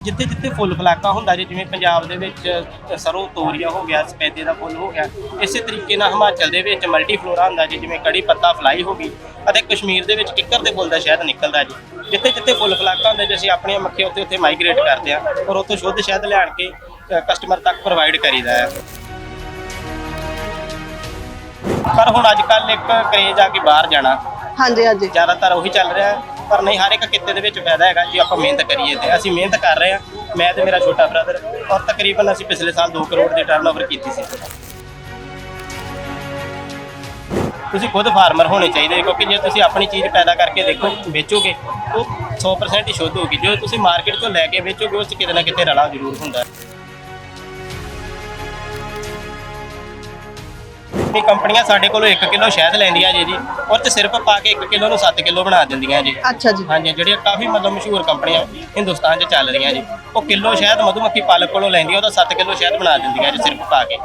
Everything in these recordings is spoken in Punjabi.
ਜਿੱਥੇ ਜਿੱਥੇ ਫੁੱਲ ਫਲਾਕਾ ਹੁੰਦਾ ਜੀ ਜਿਵੇਂ ਪੰਜਾਬ ਦੇ ਵਿੱਚ ਸਰੋਂ ਤੋਰੀਆ ਹੋ ਗਿਆ ਸਪੈਦੇ ਦਾ ਫੁੱਲ ਹੋ ਗਿਆ ਇਸੇ ਤਰੀਕੇ ਨਾਲ ਹਿਮਾਚਲ ਦੇ ਵਿੱਚ ਮਲਟੀ ਫਲੋਰਾ ਹੁੰਦਾ ਜੀ ਜਿਵੇਂ ਕੜੀ ਪੱਤਾ ਫਲਾਈ ਹੋ ਗਈ ਅਤੇ ਕਸ਼ਮੀਰ ਦੇ ਵਿੱਚ ਕਿੱਕਰ ਦੇ ਫੁੱਲ ਦਾ ਸ਼ਹਿਦ ਨਿਕਲਦਾ ਜੀ। ਜਿੱਥੇ ਜਿੱਥੇ ਫੁੱਲ ਫਲਾਕਾ ਹੁੰਦਾ ਜੀ ਅਸੀਂ ਆਪਣੀਆਂ ਮੱਖੀਆਂ ਉੱਥੇ ਉੱਥੇ ਮਾਈਗ੍ਰੇਟ ਕਰਦੇ ਆ ਔਰ ਉੱਥੋਂ ਸ਼ੁੱਧ ਸ਼ਹਿਦ ਲਿਆਣ ਕੇ ਕਸਟਮਰ ਤੱਕ ਪ੍ਰੋਵਾਈਡ ਕਰੀਦਾ ਹੈ। ਪਰ ਹੁਣ ਅੱਜ ਕੱਲ ਇੱਕ ਕਰੇਜ ਆ ਕਿ ਬਾਹਰ ਜਾਣਾ। ਹਾਂਜੀ ਹਾਂਜੀ। ਜ਼ਿਆਦਾਤਰ ਉਹੀ ਚੱਲ ਰਿਹਾ। ਹੈ। ਪਰ ਨਹੀਂ, ਹਰ ਇੱਕ ਕਿੱਤੇ ਦੇ ਵਿੱਚ ਫਾਇਦਾ ਹੈਗਾ ਜੇ ਆਪਾਂ ਮਿਹਨਤ ਕਰੀਏ ਤੇ। ਅਸੀਂ ਮਿਹਨਤ ਕਰ ਰਹੇ ਹਾਂ। ਮੈਂ ਤੇ ਮੇਰਾ ਛੋਟਾ ਬ੍ਰਦਰ ਔਰ ਤਕਰੀਬਨ ਅਸੀਂ ਪਿਛਲੇ ਸਾਲ 2 ਕਰੋੜ ਦੀ ਟਰਨਓਵਰ ਕੀਤੀ ਸੀ। ਤੁਸੀਂ ਖੁਦ ਫਾਰਮਰ ਹੋਣੇ ਚਾਹੀਦੇ ਕਿਉਂਕਿ ਜੇ ਤੁਸੀਂ ਆਪਣੀ ਚੀਜ਼ ਪੈਦਾ ਕਰਕੇ ਦੇਖੋ, ਵੇਚੋਗੇ, ਉਹ 100% ਹੀ ਸ਼ੁੱਧ ਹੋਊਗੀ। ਜੋ ਤੁਸੀਂ ਮਾਰਕੀਟ ਤੋਂ ਲੈ ਕੇ ਵੇਚੋਗੇ, ਉਸ 'ਚ ਕਿਤੇ ਨਾ ਕਿਤੇ ਰਲਾ ਜ਼ਰੂਰ ਹੁੰਦਾ ਇਹ ਕੰਪਨੀਆਂ ਸਾਡੇ ਕੋਲੋਂ 1 ਕਿਲੋ ਸ਼ਹਿਦ ਲੈਂਦੀਆਂ ਜੀ ਜੀ ਔਰ ਤੇ ਸਿਰਫ ਪਾ ਕੇ 1 ਕਿਲੋ ਨੂੰ 7 ਕਿਲੋ ਬਣਾ ਦਿੰਦੀਆਂ ਜੀ। ਅੱਛਾ ਜੀ। ਹਾਂਜੀ ਜਿਹੜੀਆਂ ਕਾਫੀ ਮਤਲਬ ਮਸ਼ਹੂਰ ਕੰਪਨੀਆਂ ਹਿੰਦੁਸਤਾਨ 'ਚ ਚੱਲ ਰਹੀਆਂ ਜੀ। ਉਹ ਕਿਲੋ ਸ਼ਹਿਦ ਮਧੂਮੱਖੀ ਪਾਲਕ ਕੋਲੋਂ ਲੈਂਦੀਆਂ ਉਹਦਾ 7 ਕਿਲੋ ਸ਼ਹਿਦ ਬਣਾ ਦਿੰਦੀਆਂ ਜੀ ਸਿਰਫ ਪਾ ਕੇ।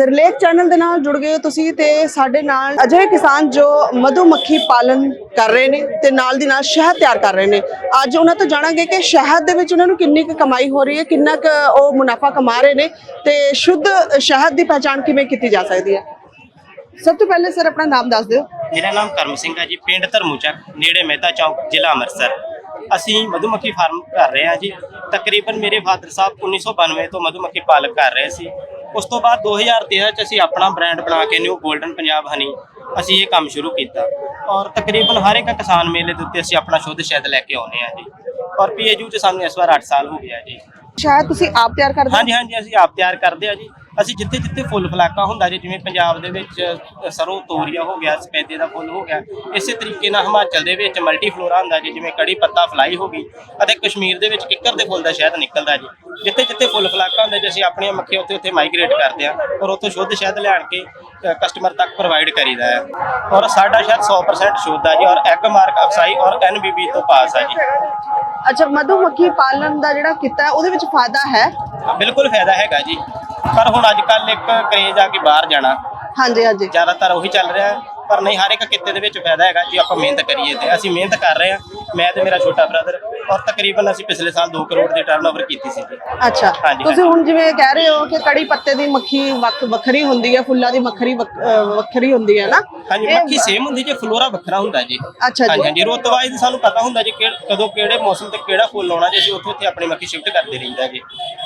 ਸਿਰਲੇਖ ਚੈਨਲ ਦੇ ਨਾਲ ਜੁੜ ਗਏ ਤੁਸੀਂ ਤੇ ਸਾਡੇ ਨਾਲ ਅਜਿਹੇ ਕਿਸਾਨ ਜੋ ਮਧੂਮੱਖੀ ਪਾਲਣ ਕਰ ਰਹੇ ਨੇ ਤੇ ਨਾਲ ਦੀ ਨਾਲ ਸ਼ਹਿਦ ਤਿਆਰ ਕਰ ਰਹੇ ਨੇ। ਅੱਜ ਉਹਨਾਂ ਤੋਂ ਜਾਣਾਂਗੇ ਕਿ ਸ਼ਹਿਦ ਦੇ ਵਿੱਚ ਉਹਨਾਂ ਨੂੰ ਕਿੰਨੀ ਕੁ ਕਮਾਈ ਹੋ ਰਹੀ ਹੈ, ਕਿੰਨਾ ਕੁ ਉਹ ਮੁਨਾਫਾ ਕਮਾ ਰਹੇ ਨੇ ਤੇ ਸ਼ੁੱਧ ਸ਼ਹਿਦ ਦੀ ਪਛਾਣ ਕਿਵੇਂ ਕੀਤੀ ਜਾ ਸਕਦੀ ਹੈ? ਸਭ ਤੋਂ ਪਹਿਲੇ ਸਰ ਆਪਣਾ ਨਾਮ ਦੱਸ ਦਿਓ। ਮੇਰਾ ਨਾਮ ਕਰਮ ਸਿੰਘ ਹੈ ਜੀ, ਪਿੰਡ ਧਰਮੂਚਕ, ਨੇੜੇ ਮਹਿਤਾ ਚੌਕ, ਜ਼ਿਲ੍ਹਾ ਅੰਮ੍ਰਿਤਸਰ। ਅਸੀਂ ਮਧੂਮੱਖੀ ਫਾਰਮ ਕਰ ਰਹੇ ਹਾਂ ਜੀ। ਤਕਰੀਬਨ ਮੇਰੇ ਫਾਦਰ ਸਾਹਿਬ 1992 ਤੋਂ ਮਧੂਮੱਖੀ ਪਾਲਕ ਕਰ ਰਹੇ ਸੀ। ਉਸ ਤੋਂ ਬਾਅਦ 2013 ਚ ਅਸੀਂ ਆਪਣਾ ਬ੍ਰਾਂਡ ਬਣਾ ਕੇ ਨਿਊ 골ਡਨ ਪੰਜਾਬ ਹਨੀ ਅਸੀਂ ਇਹ ਕੰਮ ਸ਼ੁਰੂ ਕੀਤਾ। ਔਰ ਤਕਰੀਬਨ ਹਰ ਇੱਕ ਕਿਸਾਨ ਮੇਲੇ ਦੇ ਉੱਤੇ ਅਸੀਂ ਆਪਣਾ ਸ਼ੁੱਧ ਸ਼ਹਿਦ ਲੈ ਕੇ ਆਉਂਦੇ ਹਾਂ ਜੀ। ਔਰ ਪੀਏਯੂ ਚ ਸਾਨੂੰ ਇਸ ਵਾਰ 8 ਸਾਲ ਹੋ ਗਿਆ ਜੀ। ਸ਼ਹਿਦ ਤੁਸੀਂ ਆਪ ਤਿਆਰ ਕਰਦੇ ਹੋ? ਹਾਂਜੀ ਹਾਂਜੀ ਅਸੀਂ ਆਪ ਤਿਆਰ ਕਰਦੇ ਆ ਜੀ। ਅਸੀਂ ਜਿੱਥੇ ਜਿੱਥੇ ਫੁੱਲ ਫਲਾਕਾ ਹੁੰਦਾ ਜੀ ਜਿਵੇਂ ਪੰਜਾਬ ਦੇ ਵਿੱਚ ਸਰੋਂ ਤੋਰੀਆ ਹੋ ਗਿਆ ਸਪੈਦੇ ਦਾ ਫੁੱਲ ਹੋ ਗਿਆ ਇਸੇ ਤਰੀਕੇ ਨਾਲ ਹਿਮਾਚਲ ਦੇ ਵਿੱਚ ਮਲਟੀ ਫਲੋਰਾ ਹੁੰਦਾ ਜੀ ਜਿਵੇਂ ਕੜੀ ਪੱਤਾ ਫਲਾਈ ਹੋ ਗਈ ਅਤੇ ਕਸ਼ਮੀਰ ਦੇ ਵਿੱਚ ਕਿੱਕਰ ਦੇ ਫੁੱਲ ਦਾ ਸ਼ਹਿਦ ਨਿਕਲਦਾ ਜੀ। ਜਿੱਥੇ ਜਿੱਥੇ ਫੁੱਲ ਫਲਾਕਾ ਹੁੰਦਾ ਜੀ ਅਸੀਂ ਆਪਣੀਆਂ ਮੱਖੀਆਂ ਉੱਥੇ ਉੱਥੇ ਮਾਈਗ੍ਰੇਟ ਕਰਦੇ ਆ ਔਰ ਉੱਥੋਂ ਸ਼ੁੱਧ ਸ਼ਹਿਦ ਲਿਆਣ ਕੇ ਕਸਟਮਰ ਤੱਕ ਪ੍ਰੋਵਾਈਡ ਕਰੀਦਾ ਹੈ। ਔਰ ਸਾਡਾ ਸ਼ਹਿਦ 100% ਸ਼ੁੱਧ ਆ ਜੀ ਔਰ ਐਗ ਮਾਰਕ ਅਫਸਾਈ ਔਰ ਐਨਬੀਬੀ ਤੋਂ ਪਾਸ ਆ ਜੀ। ਅੱਛਾ ਮਧੂ ਮੱਖੀ ਪਾਲਨ ਦਾ ਜਿਹੜਾ ਕੀਤਾ ਹੈ ਉਹਦੇ ਵਿੱਚ ਫਾਇਦਾ ਹੈ? ਬਿਲਕੁਲ ਫਾਇਦਾ ਹੈਗਾ ਜੀ। ਪਰ ਹੁਣ ਅੱਜ ਕੱਲ ਇੱਕ ਕਰੇਜ ਆ ਕਿ ਬਾਹਰ ਜਾਣਾ। ਹਾਂਜੀ ਹਾਂਜੀ। ਜ਼ਿਆਦਾਤਰ ਉਹੀ ਚੱਲ ਰਿਹਾ। ਪਰ ਨਹੀਂ ਹਰ ਇੱਕ ਕਿੱਤੇ ਦੇ ਵਿੱਚ ਫਾਇਦਾ ਹੈਗਾ ਜੇ ਆਪਾਂ ਮਿਹਨਤ ਕਰੀਏ ਤੇ ਅਸੀਂ ਮਿਹਨਤ ਕਰ ਰਹੇ ਹਾਂ। ਮੈਂ ਤੇ ਮੇਰਾ ਛੋਟਾ ਬ੍ਰਦਰ ਔਰ ਤਕਰੀਬਨ ਅਸੀਂ ਪਿਛਲੇ ਸਾਲ 2 ਕਰੋੜ ਦੀ ਟਰਨਓਵਰ ਕੀਤੀ ਸੀ ਜੀ। ਅੱਛਾ। ਹਾਂਜੀ, ਤੁਸੀਂ ਹੁਣ ਜਿਵੇਂ ਕਹਿ ਰਹੇ ਹੋ ਕਿ ਕੜੀ ਪੱਤੇ ਦੀ ਮੱਖੀ ਵੱਖ ਵੱਖਰੀ ਹੁੰਦੀ ਹੈ ਫੁੱਲਾਂ ਦੀ ਮੱਖਰੀ ਵੱਖ- ਅਹ ਵੱਖਰੀ ਹੁੰਦੀ ਹੈ ਨਾ? ਹਾਂਜੀ ਇਹ- ਮੱਖੀ ਸੇਮ ਹੁੰਦੀ ਜੇ ਫਲੋਰਾ ਵੱਖਰਾ ਹੁੰਦਾ ਜੀ। ਅੱਛਾ ਜੀ। ਹਾਂਜੀ ਹਾਂਜੀ। ਰੁੱਤ ਵਾਈਜ਼ ਸਾਨੂੰ ਪਤਾ ਹੁੰਦਾ ਜੀ ਕਿ ਕਦੋਂ ਕਿਹੜੇ ਮੌਸਮ ਤੇ ਕਿਹੜਾ ਫੁੱਲ ਆਉਣਾ ਜੇ ਅਸੀਂ ਉੱਥੇ ਉੱਥੇ ਆਪਣੀ ਮੱਖੀ ਸ਼ਿਫਟ ਕਰਦੇ ਰਹੀਦਾ ਜੀ।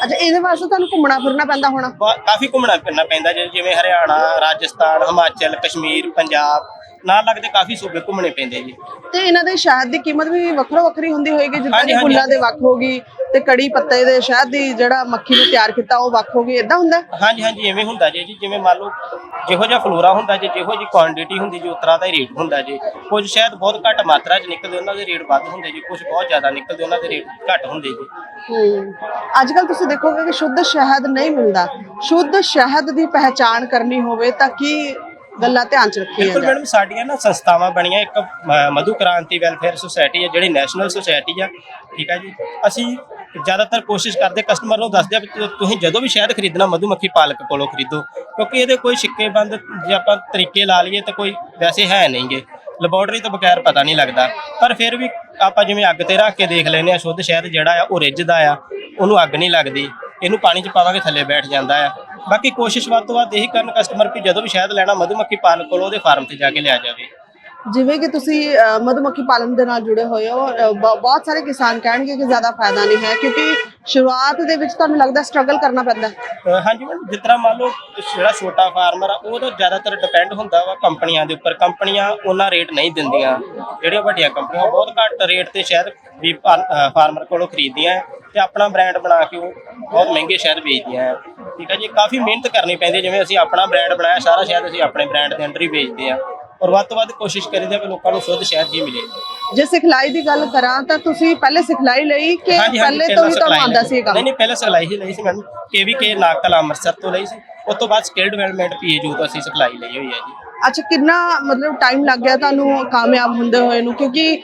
ਅੱਛਾ ਇਹਦੇ ਵਾਸਤੇ ਤੁਹਾਨੂੰ ਘੁੰਮਣਾ ਫਿਰਨਾ ਪੈਂਦਾ ਹੋਣਾ? ਬਾ- ਕਾਫੀ ਘੁੰਮਣਾ ਫਿਰਨਾ ਪੈਂਦਾ ਜੀ ਜਿਵੇਂ ਹਰਿਆਣਾ ਰਾਜਸਥਾਨ ਹਿਮਾਚਲ ਕਸ਼ਮੀਰ ਪੰਜਾਬ। ਨਾਲ ਲੱਗਦੇ ਕਾਫੀ ਸੂਬੇ ਘੁੰਮਣੇ ਪੈਂਦੇ ਜੀ। ਤੇ ਇਹਨਾਂ ਦੇ ਸ਼ਹਿਦ ਦੀ ਕੀਮਤ ਵੀ ਵੱਖਰੋ ਵੱਖਰੀ ਹੁੰਦੀ ਹੋਏਗੀ ਜਿੱਦਾਂ ਹਾਂਜੀ। ਫੁੱਲਾਂ ਦੇ ਵੱਖ ਹੋਗੀ ਤੇ ਕੜੀ ਪੱਤੇ ਦੇ ਸ਼ਹਿਦ ਦੀ ਜਿਹੜਾ ਮੱਖੀ ਨੇ ਤਿਆਰ ਕੀਤਾ ਉਹ ਵੱਖ ਹੋਗੀ ਇਦਾਂ ਹੁੰਦਾ? ਹਾਂਜੀ ਹਾਂਜੀ ਐਵੇਂ ਹੁੰਦਾ ਜੀ ਜੀ ਜਿਵੇਂ ਮੰਨ ਲਓ ਜਿਹੋ ਜਿਹਾ ਫਲੋਰਾ ਹੁੰਦਾ ਜੀ ਜਿਹੋ ਜੀ ਕੁਆਂਟੀਟੀ ਹੁੰਦੀ ਜੀ ਉਸ ਤਰ੍ਹਾਂ ਦਾ ਹੀ ਰੇਟ ਹੁੰਦਾ ਜੀ। ਕੁਝ ਸ਼ਾਇਦ ਬਹੁਤ ਘੱਟ ਮਾਤਰਾ 'ਚ ਨਿਕਲਦੇ ਉਹਨਾਂ ਦੇ ਰੇਟ ਵੱਧ ਹੁੰਦੇ ਜੀ ਕੁਝ ਬਹੁਤ ਜ਼ਿਆਦਾ ਨਿਕਲਦੇ ਉਹਨਾਂ ਦੇ ਰੇਟ ਘੱਟ ਹੁੰਦੇ ਜੀ। ਹੂੰ। ਅੱਜ ਕੱਲ ਤੁਸੀਂ ਦੇਖੋਗੇ ਕਿ ਸ਼ੁੱਧ ਸ਼ਹਿਦ ਨਹੀਂ ਮਿਲਦਾ। ਸ਼ੁੱਧ ਸ਼ਹਿਦ ਦੀ ਪਹਿਚਾਣ ਕਰਨੀ ਹੋਵੇ ਤਾਂ ਕੀ ਗੱਲਾਂ ਧਿਆਨ ਚ ਰੱਖੀਆਂ ਬਿਲਕੁਲ ਜਾਣ ਮੈਡਮ ਸਾਡੀਆਂ ਨਾ ਸੰਸਥਾਵਾਂ ਬਣੀਆਂ ਇੱਕ ਮਧੂ ਕ੍ਰਾਂਤੀ ਵੈਲਫੇਅਰ ਸੁਸਾਇਟੀ ਹੈ ਜਿਹੜੀ ਨੈਸ਼ਨਲ ਸੁਸਾਇਟੀ ਆ ਠੀਕ ਹੈ ਜੀ। ਅਸੀਂ ਜ਼ਿਆਦਾਤਰ ਕੋਸ਼ਿਸ਼ ਕਰਦੇ ਕਸਟਮਰ ਨੂੰ ਦੱਸਦੇ ਆ ਵੀ ਤੁ- ਤੁਸੀਂ ਜਦੋਂ ਵੀ ਸ਼ਹਿਦ ਖਰੀਦਣਾ ਮਧੂਮੱਖੀ ਪਾਲਕ ਕੋਲੋਂ ਖਰੀਦੋ ਕਿਉਂਕਿ ਇਹਦੇ ਕੋਈ ਸਿੱਕੇ ਬੰਦ ਜੇ ਆਪਾਂ ਤਰੀਕੇ ਲਾ ਲਈਏ ਤਾਂ ਕੋਈ ਵੈਸੇ ਹੈ ਨਹੀਂਗੇ ਲੈਬੋਰਟਰੀ ਤੋਂ ਬਗੈਰ ਪਤਾ ਨਹੀਂ ਲੱਗਦਾ। ਪਰ ਫਿਰ ਵੀ ਆਪਾਂ ਜਿਵੇਂ ਅੱਗ ਤੇ ਰੱਖ ਕੇ ਦੇਖ ਲੈਨੇ ਆ ਸ਼ੁੱਧ ਸ਼ਹਿਦ ਜਿਹੜਾ ਆ ਉਹ ਰਿੱਝਦਾ ਆ ਉਹਨੂੰ ਅੱਗ ਨਹੀਂ ਲੱਗਦੀ। ਇਹਨੂੰ ਪਾਣੀ 'ਚ ਪਾਵਾਂਗੇ ਥੱਲੇ ਬੈਠ ਜਾਂਦਾ ਆ। ਬਾਕੀ ਕੋਸ਼ਿਸ਼ ਵੱਧ ਤੋਂ ਵੱਧ ਇਹੀ ਕਰਨ ਕਸਟਮਰ ਕਿ ਜਦੋਂ ਵੀ ਸ਼ਹਿਦ ਲੈਣਾ ਮਧੂਮੱਖੀ ਪਾਲਕ ਕੋਲੋਂ ਉਹਦੇ ਫਾਰਮ ਤੇ ਜਾ ਕੇ ਲਿਆ ਜਾਵੇ। ਜਿਵੇਂ ਕਿ ਤੁਸੀਂ ਮਧੂਮੱਖੀ ਪਾਲਣ ਦੇ ਨਾਲ ਜੁੜੇ ਹੋਏ ਹੋ ਬਹੁਤ ਸਾਰੇ ਕਿਸਾਨ ਕਹਿਣਗੇ ਕਿ ਜ਼ਿਆਦਾ ਫਾਇਦਾ ਨਹੀਂ ਹੈ ਕਿਉਂਕਿ ਸ਼ੁਰੂਆਤ ਦੇ ਵਿੱਚ ਤੁਹਾਨੂੰ ਲੱਗਦਾ ਸਟਰਗਲ ਕਰਨਾ ਪੈਂਦਾ ਹਾਂਜੀ ਮੈਡਮ ਜਿਸ ਤਰ੍ਹਾਂ ਮੰਨ ਲਓ ਜਿਹੜਾ ਛੋਟਾ ਫਾਰਮਰ ਆ ਉਹ ਤਾਂ ਜ਼ਿਆਦਾਤਰ ਡਿਪੈਂਡ ਹੁੰਦਾ ਵਾ ਕੰਪਨੀਆਂ ਦੇ ਉੱਪਰ। ਕੰਪਨੀਆਂ ਉਹਨਾਂ ਰੇਟ ਨਹੀਂ ਦਿੰਦੀਆਂ। ਜਿਹੜੀਆਂ ਵੱਡੀਆਂ ਕੰਪਨੀਆਂ ਬਹੁਤ ਘੱਟ ਰੇਟ ਤੇ ਸ਼ਹਿਦ ਵੀ ਫਾਰਮਰ ਕੋਲੋਂ ਖਰੀਦਦੀਆਂ ਤੇ ਆਪਣਾ ਬ੍ਰਾਂਡ ਬਣਾ ਕੇ ਉਹ ਬਹੁਤ ਮਹਿੰਗੇ ਸ਼ਹਿਦ ਵੇਚਦੀਆਂ ਠੀਕ ਹੈ ਜੀ ਕਾਫੀ ਮਿਹਨਤ ਕਰਨੀ ਪੈਂਦੀ ਹੈ ਜਿਵੇਂ ਅਸੀਂ ਆਪਣਾ ਬ੍ਰਾਂਡ ਬਣਾਇਆ ਸਾਰਾ ਸ਼ਹਿਦ ਅਸੀਂ ਆਪਣੇ ਬ੍ਰਾਂਡ ਦੇ ਅੰਡਰ ਹੀ ਵੇਚਦੇ ਆ। ਔਰ ਵੱਧ ਤੋਂ ਵੱਧ ਕੋਸ਼ਿਸ਼ ਕਰੀਦਾ ਕਿ ਲੋਕਾਂ ਨੂੰ ਸ਼ੁੱਧ ਸ਼ਹਿਦ ਹੀ ਮਿਲੇ। ਜੇ ਸਿਖਲਾਈ ਦੀ ਗੱਲ ਕਰਾਂ ਤਾਂ ਤੁਸੀਂ ਪਹਿਲੇ ਸਿਖਲਾਈ ਲਈ ਕਿ ਪਹਿਲੇ ਤੋਂ ਵੀ ਤੁਹਾਨੂੰ ਲਈ। ਸੀ ਇਹ ਕੰਮ? ਨਹੀਂ ਨਹੀਂ ਪਹਿਲਾਂ ਸਿਖਲਾਈ ਹੀ ਲਈ ਸੀ ਮੈਡਮ। ਕੇਵੀਕੇ ਨਾਗਤਲਾ ਅੰਮ੍ਰਿਤਸਰ ਤੋਂ ਲਈ ਸੀ। ਉਸ ਤੋਂ ਬਾਅਦ ਸਕਿੱਲ ਡਿਵੈਲਪਮੈਂਟ ਪੀਏਯੂ ਤੋਂ ਅਸੀਂ ਸਿਖਲਾਈ ਲਈ ਹੋਈ ਹੈ ਜੀ। ਅੱਛਾ, ਕਿੰਨਾ ਮਤਲਬ ਟਾਈਮ ਲੱਗ ਗਿਆ ਤੁਹਾਨੂੰ ਕਾਮਯਾਬ ਹੁੰਦੇ ਹੋਏ ਨੂੰ? ਕਿਉਂਕਿ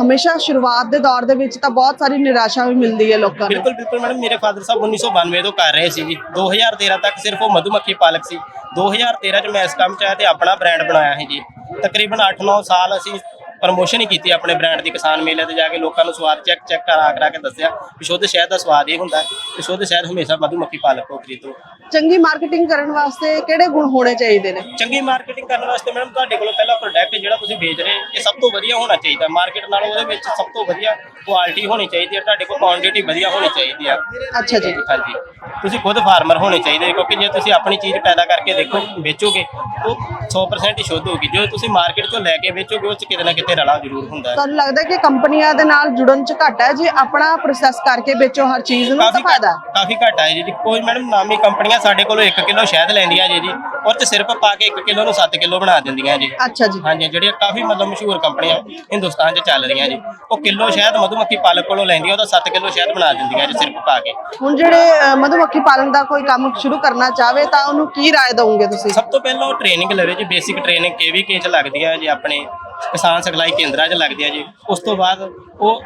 ਹਮੇਸ਼ਾ ਸ਼ੁਰੂਆਤ ਦੇ ਦੌਰ ਦੇ ਵਿੱਚ ਤਾਂ ਬਹੁਤ ਸਾਰੀ ਨਿਰਾਸ਼ਾ ਵੀ ਮਿਲਦੀ ਹੈ ਲੋਕਾਂ ਨੂੰ। ਬਿਲਕੁਲ ਬਿਲਕੁਲ ਮੈਡਮ ਮੇਰੇ ਫਾਦਰ ਸਾਹਿਬ 1992 ਤੋਂ ਕਰ ਰਹੇ ਸੀ ਜੀ। 2013 ਤੱਕ ਸਿਰਫ ਉਹ ਮਧੂਮੱਖੀ ਪਾਲਕ ਸੀ। 2013 ਚ ਮੈਂ ਇਸ ਕੰਮ ਚ ਆਇਆ ਤੇ ਆਪਣਾ ਬ੍ਰਾਂਡ ਬਣਾਇਆ ਹੈ ਜੀ। ਤਕਰੀਬਨ 8-9 ਸਾਲ ਅਸੀਂ ਪ੍ਰਮੋਸ਼ਨ ਹੀ ਕੀਤੀ ਆਪਣੇ ਬ੍ਰਾਂਡ ਦੀ ਕਿਸਾਨ ਮੇਲੇ ਤੇ ਜਾ ਕੇ ਲੋਕਾਂ ਨੂੰ ਸਵਾਦ ਚੈੱਕ ਚੈੱਕ ਕਰਾ ਕਰਾ ਕੇ ਦੱਸਿਆ ਕਿ ਸ਼ੁੱਧ ਸ਼ਹਿਦ ਦਾ ਸਵਾਦ ਇਹ ਹੁੰਦਾ ਹੈ ਕਿ ਸ਼ੁੱਧ ਸ਼ਹਿਦ ਹਮੇਸ਼ਾ ਮਧੂਮੱਖੀ ਪਾਲਕ ਤੋਂ ਖਰੀਦੋ। ਚੰਗੀ ਮਾਰਕੀਟਿੰਗ ਕਰਨ ਵਾਸਤੇ ਕਿਹੜੇ ਗੁਣ ਹੋਣੇ ਚਾਹੀਦੇ ਨੇ? ਚੰਗੀ ਮਾਰਕੀਟਿੰਗ ਕਰਨ ਵਾਸਤੇ ਮੈਡਮ ਤੁਹਾਡੇ ਕੋਲ ਪਹਿਲਾ ਪ੍ਰੋਡਕਟ ਜਿਹੜਾ ਤੁਸੀਂ ਵੇਚ ਰਹੇ ਇਹ ਸਭ ਤੋਂ ਵਧੀਆ ਹੋਣਾ ਚਾਹੀਦਾ। ਮਾਰਕੀਟ ਨਾਲੋਂ ਉਹਦੇ ਵਿੱਚ ਸਭ ਤੋਂ ਵਧੀਆ ਕੁਆਲਿਟੀ ਹੋਣੀ ਚਾਹੀਦੀ ਹੈ ਤੁਹਾਡੇ ਕੋਲ ਕੁਆਂਟੀਟੀ ਵਧੀਆ ਹੋਣੀ ਚਾਹੀਦੀ ਆ ਅੱਛਾ ਜੀ। ਹਾਂਜੀ। ਤੁਸੀਂ ਖੁਦ ਫਾਰਮਰ ਹੋਣੇ ਚਾਹੀਦੇ ਕਿਉਂਕਿ ਜੇ ਤੁਸੀਂ ਆਪਣੀ ਚੀਜ਼ ਪੈਦਾ ਕਰਕੇ ਦੇਖੋ ਵੇਚੋਗੇ ਉਹ 100% ਹੀ ਸ਼ੁੱਧ ਹੋਗੀ ਜੋ ਤੁਸੀਂ ਮਾਰਕੀਟ ਤੋਂ ਲੈ ਕੇ ਵੇਚੋਗੇ ਉਹ ਚ ਕਿਤੇ ਨਾ ਕਿਤੇ ਰਲਾ ਜ਼ਰੂਰ ਹੁੰਦਾ ਹੈ। ਤੁਹਾਨੂੰ ਲੱਗਦਾ ਕਿ ਕੰਪਨੀਆਂ ਦੇ ਨਾਲ ਜੁੜਨ ਚ ਘੱਟ ਹੈ? ਜੇ ਆਪਣਾ ਪ੍ਰੋਸੈਸ ਕਰਕੇ ਵੇਚੋ ਹਰ ਚੀਜ਼ ਨੂੰ ਤਾਂ ਫਾਇਦਾ ਕਾਫੀ ਘੱਟ ਆਏ ਜੀ। ਕੋਈ ਮੈਡਮ ਨਾਮੀ ਕੰਪਨੀਆਂ ਸਾਡੇ ਕੋਲੋਂ 1 ਕਿਲੋ ਸ਼ਹਿਦ ਲੈਂਦੀਆਂ ਜੀ ਜੀ ਉਹ ਚ ਸਿਰਫ ਪਾ ਕੇ 1 ਕਿਲੋ ਨੂੰ 7 ਕਿਲੋ ਬਣਾ ਦਿੰਦੀਆਂ ਜੀ। ਅੱਛਾ ਜੀ। ਹਾਂਜੀ ਜਿਹੜੀਆਂ ਕਾਫੀ ਮਤਲਬ ਮਸ਼ਹੂਰ ਕੰਪਨੀਆਂ ਹਿੰਦੁਸਤਾਨ 'ਚ ਚੱਲ ਰਹੀਆਂ ਜੀ। ਉਹ ਕਿਲੋ ਸ਼ਹਿਦ ਮਧੂਮੱਖੀ ਪਾਲਕ ਕੋਲੋਂ ਲੈਂਦੀਆਂ ਉਹਦਾ 7 ਕਿਲੋ ਸ਼ਹਿਦ ਬਣਾ ਦਿੰਦੀਆਂ ਜੀ ਸਿਰਫ ਪਾ ਕੇ। ਹੁਣ ਜਿਹੜੇ ਅ, ਮਧੂਮੱਖੀ ਪਾਲਣ ਦਾ ਕੋਈ ਕੰਮ ਸ਼ੁਰੂ ਕਰਨਾ ਚਾਹਵੇ ਤਾਂ ਉਹਨੂੰ ਕੀ ਰਾਏ ਦਵੋਗੇ ਤੁਸੀਂ? ਸਭ ਤੋਂ ਪਹਿਲਾਂ ਉਹ ਟ੍ਰੇਨਿੰਗ ਲਵੇ ਜੀ ਬੇਸਿਕ ਟ੍ਰੇਨਿੰਗ ਕੇਵੀਕੇ 'ਚ ਲੱਗਦੀਆਂ ਜੀ ਆਪਣੇ ਕਿਸਾਨ ਸਿਖਲਾਈ ਕੇਂਦਰਾਂ 'ਚ ਲੱਗਦੀਆਂ ਜੀ। ਉਸ ਤੋਂ ਬਾਅਦ ਉਹ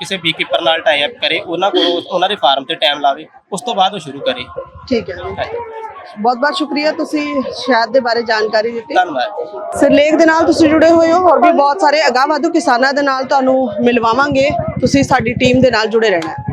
ਕਿਸੇ ਬੀਕੀਪਰ ਨਾਲ ਟਾਈ ਅਪ ਕਰੇ ਉਹਨਾਂ ਕੋਲ ਉਹਨਾਂ ਦੇ ਫਾਰਮ ਤੇ ਟਾਈਮ ਲਾਵੇ ਉਸ ਤੋਂ ਬਾਅਦ ਉਹ ਸ਼ੁਰੂ ਕਰੇ। ਠੀਕ ਹੈ। ਬਹੁਤ ਬਹੁਤ ਸ਼ੁਕਰੀਆ ਤੁਸੀਂ ਸ਼ਹਿਦ ਦੇ ਬਾਰੇ ਜਾਣਕਾਰੀ ਦਿੱਤੀ। ਧੰਨਵਾਦ। ਸਿਰਲੇਖ ਦੇ ਨਾਲ ਤੁਸੀਂ ਜੁੜੇ ਹੋਏ ਹੋ ਹੋਰ ਵੀ ਬਹੁਤ ਸਾਰੇ ਅਗਾਂਹ ਵਾਧੂ ਕਿਸਾਨਾਂ ਦੇ ਨਾਲ ਤੁਹਾਨੂੰ ਮਿਲਵਾਵਾਂਗੇ। ਤੁਸੀਂ ਸਾਡੀ ਟੀਮ ਦੇ ਨਾਲ ਜੁੜੇ ਰਹਿਣਾ ਹੈ।